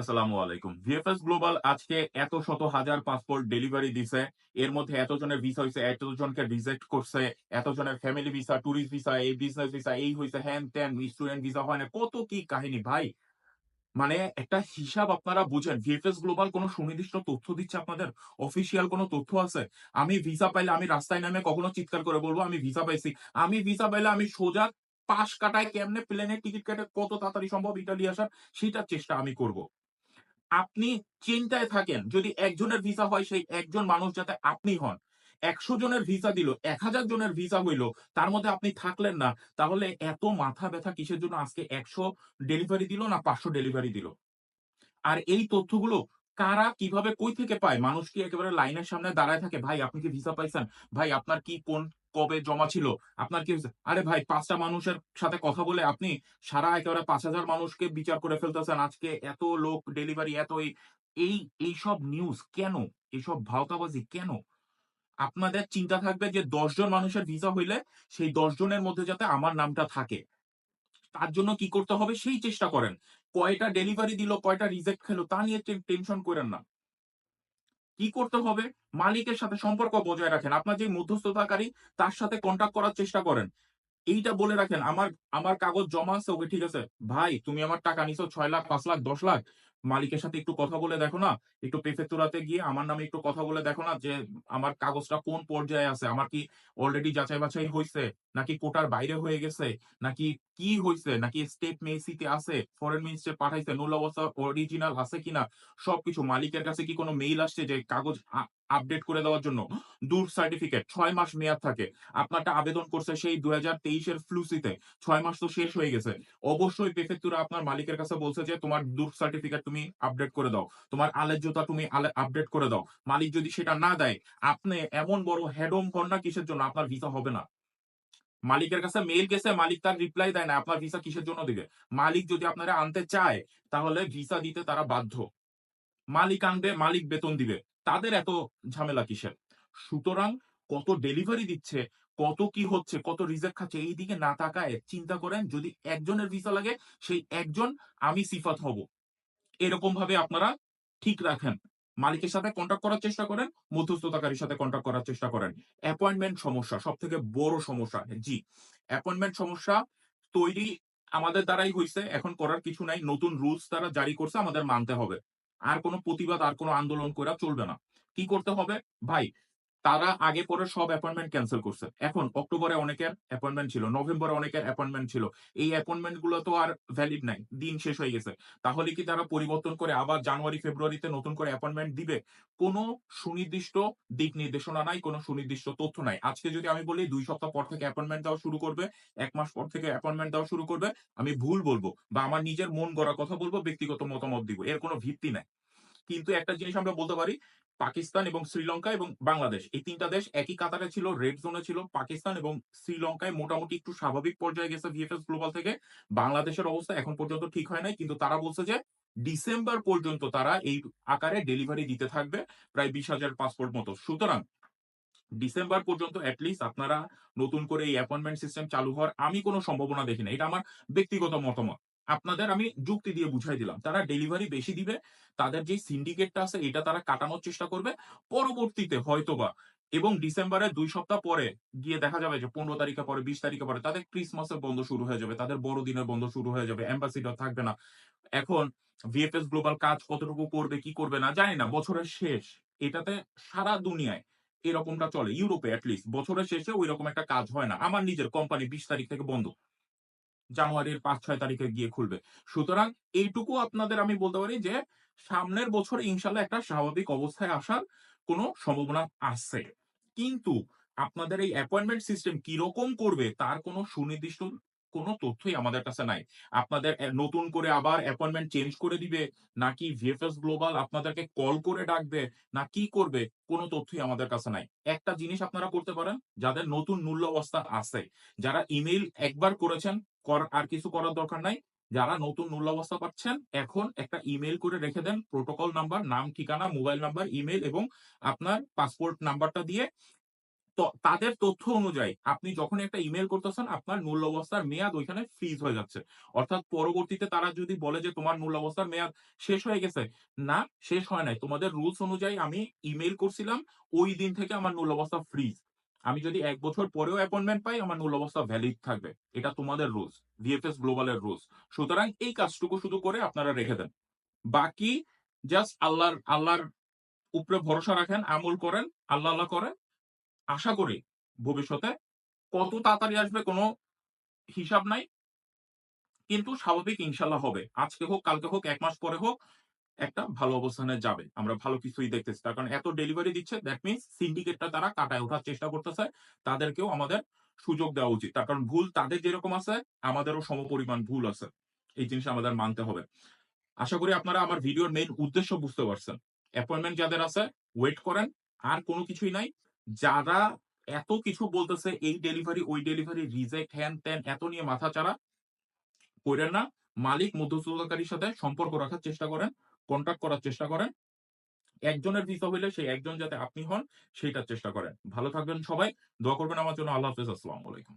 আসসালামু আলাইকুম। VFS global আজকে এত শত হাজার পাসপোর্ট ডেলিভারি দিছে। এর মধ্যে এতজনের ভিসা হয়েছে এতজনকে রিজেক্ট করছে, এতজনের ফ্যামিলি ভিসা ট্যুরিস্ট ভিসা এই বিজনেস ভিসা এই হয়েছে হ্যান ত্যান স্টুডেন্ট ভিসা হয় না। কত কি কাহিনী ভাই? মানে একটা হিসাব আপনারা বুঝেন, ভিএফএস গ্লোবাল কোনো সুনির্দিষ্ট তথ্য দিচ্ছে আপনাদের? অফিসিয়াল কোনো তথ্য আছে? আমি ভিসা পাইলে আমি রাস্তায় নামে কখনো চিৎকার করে বলব, আমি ভিসা পাইছি। আমি ভিসা পাইলে আমি সোজা পাশ কাটায় কেমনে প্লেনের টিকিট কেটে কত তাড়াতাড়ি সম্ভব ইটালি আসার? সেটার চেষ্টা আমি করব। আপনি চিন্তায় থাকেন, যদি একজনের ভিসা হয় সেই একজন মানুষ যাতে আপনি হন। একশো জনের ভিসা দিল, এক হাজার জনের ভিসা হইল, তার মধ্যে আপনি থাকলেন না, তাহলে এত মাথা ব্যথা কিসের জন্য আজকে একশো ডেলিভারি দিল না পাঁচশো ডেলিভারি দিল? আর এই তথ্যগুলো কারা কীভাবে কই থেকে পায়? মানুষ কি একেবারে লাইনের সামনে দাঁড়ায় থাকে, ভাই, আপনি কি ভিসা পাইছেন? ভাই, আপনার কি কোন কবে জমা ছিল? আপনার কি? আরে ভাই, পাঁচটা মানুষের সাথে কথা বলে আপনি সারা একেবারে পাঁচ হাজার মানুষকে বিচার করে ফেলতেছেন। আজকে এত লোক ডেলিভারি এত এই এই, এইসব নিউজ কেন? এইসব ভাওতাবাজি কেন? আপনাদের চিন্তা থাকবে যে দশজন মানুষের ভিসা হইলে সেই দশ জনের মধ্যে যাতে আমার নামটা থাকে। তার জন্য কি করতে হবে? সেই চেষ্টা করেন। কয়টা ডেলিভারি দিল, কয়টা রিজেক্ট খেলো, তা নিয়ে টেনশন করেন না। কি করতে হবে? মালিকের সাথে সম্পর্ক বজায় রাখেন। আপনার যে মধ্যস্থতাকারী, তার সাথে কন্ট্যাক্ট করার চেষ্টা করেন। এইটা বলে রাখেন, আমার আমার কাগজ জমা আছে, ওকে ঠিক আছে। ভাই, তুমি আমার টাকা নিছো, ছয় লাখ, পাঁচ লাখ, দশ লাখ। মালিকের সাথে একটু কথা বলে দেখো না, একটু পেফেতুরাতে গিয়ে আমার নামে একটু কথা বলে দেখো না যে আমার কাগজটা কোন পর্যায়ে আছে, আমার কি অলরেডি যাচাই বাছাই হয়েছে নাকি কোটার বাইরে হয়ে গেছে, নাকি কি হয়েছে নাকি স্টেট মেসিতে আছে ফরেন মিনিস্টার পাঠাইছে নুল অবস্থা অরিজিনাল আছে কিনা, সবকিছু মালিকের কাছে কি কোনো মেইল আসছে যে কাগজ আপডেট করে দেওয়ার জন্য। দূর সার্টিফিকেট ছয় মাস মেয়াদ থাকে। আপনারটা আবেদন করছে সেই দুই হাজার তেইশের ফ্লুসিতে ছয় মাস তো শেষ হয়ে গেছে। অবশ্যই প্রেফেক্টুরা আপনার মালিকের কাছে বলছে যে, তোমার দূর সার্টিফিকেট তুমি আপডেট করে দাও। তোমার আলের জোতা তুমি আপডেট করে দাও। মালিক যদি সেটা না দেয়, আপনি এমন বড় হেডম না কিসের জন্য? আপনার ভিসা হবে না। মালিকের কাছে মেইল গেছে, মালিক তার রিপ্লাই দেয় না, আপনার ভিসা কিসের জন্য দিবে? মালিক যদি আপনারা আনতে চায়, তাহলে ভিসা দিতে তারা বাধ্য। মালিক আনবে, মালিক বেতন দিবে। তাদের এত ঝামেলা কিসের? সুতরাং কত ডেলিভারি দিচ্ছে, কত কি হচ্ছে, কত রিজেক্ট খাচ্ছে এই দিকে না তাকায় চিন্তা করেন যদি একজনের ভিসা লাগে, সেই একজন আমি সিফাত হব। এরকম ভাবে আপনারা ঠিক রাখেন। মালিকের সাথে কন্ট্যাক্ট করার চেষ্টা করেন, মধ্যস্থতাকারীর সাথে কন্ট্যাক্ট করার চেষ্টা করেন। অ্যাপয়েন্টমেন্ট সমস্যা সব থেকে বড় সমস্যা, জি। অ্যাপয়েন্টমেন্ট সমস্যা তৈরি আমাদের দ্বারাই হয়েছে এখন করার কিছু নাই, নতুন রুলস তারা জারি করছে, আমাদের মানতে হবে। আর কোনো প্রতিবাদ আর কোনো আন্দোলন করে চলবে না। কি করতে হবে? ভাই তারা আগে পরে সব অ্যাপয়েন্টমেন্ট ক্যান্সেল করছে। এখন অক্টোবরে অনেকের অ্যাপয়েন্টমেন্ট ছিল, নভেম্বরে অনেকের অ্যাপয়েন্টমেন্ট ছিল। এই অ্যাপয়েন্টমেন্টগুলো তো আর ভ্যালিড নাই, দিন শেষ হয়ে গেছে। তাহলে কি তারা পরিবর্তন করে আবার জানুয়ারি, ফেব্রুয়ারিতে নতুন করে অ্যাপয়েন্টমেন্ট দিবে? কোনো সুনির্দিষ্ট দিক নির্দেশনা নাই, কোনো সুনির্দিষ্ট তথ্য নাই। আজকে যদি আমি বলি দুই সপ্তাহ পর থেকে অ্যাপয়েন্টমেন্ট দেওয়া শুরু করবে, এক মাস পর থেকে অ্যাপয়েন্টমেন্ট দেওয়া শুরু করবে, আমি ভুল বলব বা আমার নিজের মন গড়া কথা বলব, ব্যক্তিগত মতামত দিব, এর কোনো ভিত্তি নাই। কিন্তু একটা জিনিস আমরা বলতে পারি পাকিস্তান এবং শ্রীলঙ্কা এবং বাংলাদেশ। এই তিনটা দেশ একই কাতারে ছিল রেড জোনে ছিল। পাকিস্তান এবং শ্রীলঙ্কায় মোটামুটি একটু স্বাভাবিক পর্যায়ে গেছে ভিএফএস গ্লোবাল থেকে। বাংলাদেশের অবস্থা এখন পর্যন্ত ঠিক হয় নাই, কিন্তু তারা বলছে যে ডিসেম্বর পর্যন্ত তারা এই আকারে ডেলিভারি দিতে থাকবে, প্রায় বিশ হাজার পাসপোর্ট মতো। সুতরাং ডিসেম্বর পর্যন্ত অ্যাটলিস্ট আপনারা নতুন করে এই অ্যাপয়েন্টমেন্ট সিস্টেম চালু হওয়ার আমি কোনো সম্ভাবনা দেখি না এটা আমার ব্যক্তিগত মতামত। আপনাদের আমি যুক্তি দিয়ে বুঝাই দিলাম। তারা ডেলিভারি বেশি দিবে, তাদের যে সিন্ডিকেটটা আছে, এটা তারা কাটানোর চেষ্টা করবে। পরবর্তীতে হয়তোবা, এবং ডিসেম্বরের দুই সপ্তাহ পরে গিয়ে দেখা যাবে যে পনেরো তারিখে পরে, বিশ তারিখে পরে তাদের ক্রিসমাসের বন্ধ শুরু হয়ে যাবে, তাদের বড়দিনের বন্ধ শুরু হয়ে যাবে অ্যাম্বাসিডর থাকবে না। এখন ভিএফএস গ্লোবাল কাজ কতটুকু করবে, কি করবে না, জানি না। বছরের শেষ, এটাতে সারা দুনিয়ায় এরকমটা চলে, ইউরোপে অ্যাটলিস্ট বছরের শেষে ওই রকম একটা কাজ হয় না। আমার নিজের কোম্পানি বিশ তারিখ থেকে বন্ধ। জানুয়ারির পাঁচ, ছয় তারিখে গিয়ে খুলবে। সুতরাং এইটুকু আপনাদের আমি বলতে পারি যে, সামনের বছর ইনশাল্লাহ একটা স্বাভাবিক অবস্থায় আসার কোনো সম্ভাবনা আছে। কিন্তু আপনাদের এই অ্যাপয়েন্টমেন্ট সিস্টেম কীরকম করবে তার কোনো সুনির্দিষ্ট কোনো তথ্যই আমাদের কাছে নাই। আপনাদের নতুন করে আবার অ্যাপয়েন্টমেন্ট চেঞ্জ করে দিবে, নাকি ভিএফএস গ্লোবাল আপনাদেরকে কল করে ডাকবে, না কি করবে, কোনো তথ্যই আমাদের কাছে নাই। একটা জিনিস আপনারা করতে পারেন, যাদের নতুন মূল্য অবস্থা আছে, যারা ইমেইল একবার করেছেন আর কিছু করার দরকার নাই যারা নতুন মূল্যাবস্থা পাচ্ছেন এখন একটা ইমেল করে রেখে দেন প্রোটোকল নাম্বার নাম ঠিকানা মোবাইল নাম্বার ইমেল এবং আপনার পাসপোর্ট নাম্বারটা দিয়ে তাদের তথ্য অনুযায়ী আপনি যখন একটা ইমেইল করতেছেন আপনার মূল অবস্থার মেয়াদ ওইখানে ফ্রিজ হয়ে যাচ্ছে। অর্থাৎ পরবর্তীতে তারা যদি বলে যে তোমার মূল অবস্থার মেয়াদ শেষ হয়ে গেছে। না, শেষ হয় নাই। তোমাদের রুলস অনুযায়ী আমি ইমেল করছিলাম। ওই দিন থেকে আমার মূল অবস্থা ফ্রিজ। আমি যদি এক বছর পরেও অ্যাপয়েন্টমেন্ট পাই আমার মূল অবস্থা ভ্যালিড থাকবে। এটা তোমাদের রুলস। ভিএফএস গ্লোবাল এর রুলস। সুতরাং এই কাজটুকু শুধু করে আপনারা রেখে দেন। বাকি জাস্ট আল্লাহর আল্লাহর উপরে ভরসা রাখেন, আমল করেন, আল্লাহ, আল্লাহ করেন। আশা করি ভবিষ্যতে কত তাড়াতাড়ি আসবে কোনো হিসাব নাই। কিন্তু স্বাভাবিক ইনশাল্লাহ হবে। আজকে হোক, কালকে হোক, এক মাস পরে হোক, একটা ভালো অবস্থানে যাবে। আমরা ভালো কিছুই দেখতেছি। তার কারণ এত ডেলিভারি দিচ্ছে দ্যাট মিনস সিন্ডিকেটটা তারা কাটায় ওঠার চেষ্টা করতেছে। তাদেরকেও আমাদের সুযোগ দেওয়া উচিত। তার কারণ ভুল তাদের যেরকম আছে আমাদেরও সমপরিমাণ ভুল আছে। এই জিনিস আমাদের মানতে হবে। আশা করি আপনারা আমার ভিডিওর মেইন উদ্দেশ্য বুঝতে পারছেন। অ্যাপয়েন্টমেন্ট যাদের আছে ওয়েট করেন। আর কোনো কিছুই নাই। যারা এত কিছু বলতেছে এই ডেলিভারি, ওই ডেলিভারি, রিজেক্ট, হ্যান-ত্যান এত নিয়ে মাথাচাড়া করেন না। মালিক মধ্যস্থতাকারীর সাথে সম্পর্ক রাখার চেষ্টা করেন, কন্টাক্ট করার চেষ্টা করেন। একজনের ভিসা হইলে সেই একজন যাতে আপনি হন, সেইটার চেষ্টা করেন। ভালো থাকবেন সবাই। দোয়া করবেন আমার জন্য। আল্লাহ হাফিজ আসসালামু আলাইকুম।